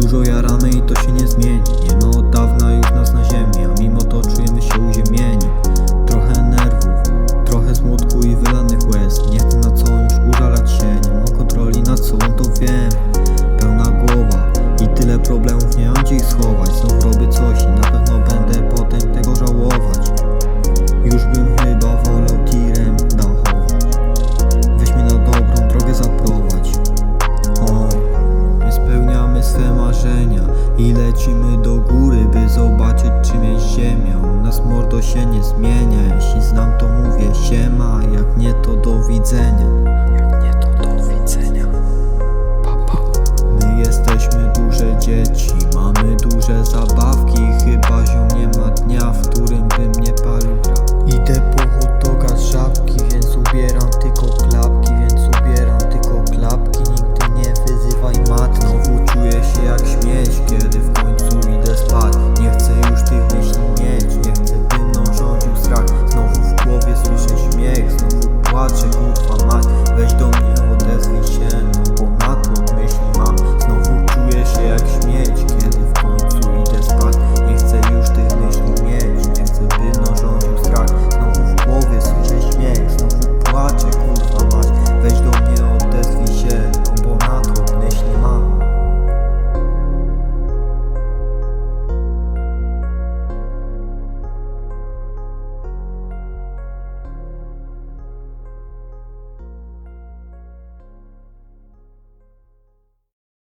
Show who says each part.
Speaker 1: Dużo jaramy i to się nie zmieni. Nie ma od dawna już nas na ziemi A mimo to czujemy się uziemieni. Trochę nerwów, trochę smutku i wylanych łez. Nie chcę na co już użalać się Nie mam kontroli nad sobą to wiem. Pełna głowa i tyle problemów Nie mam gdzie ich schować. Znów robię coś marzenia i lecimy do góry, by zobaczyć czym jest ziemia. U nas mordo się nie zmienia, jeśli znam to mówię siema, jak nie to do widzenia.
Speaker 2: Jak nie to do widzenia. Papa.
Speaker 1: My jesteśmy duże dzieci,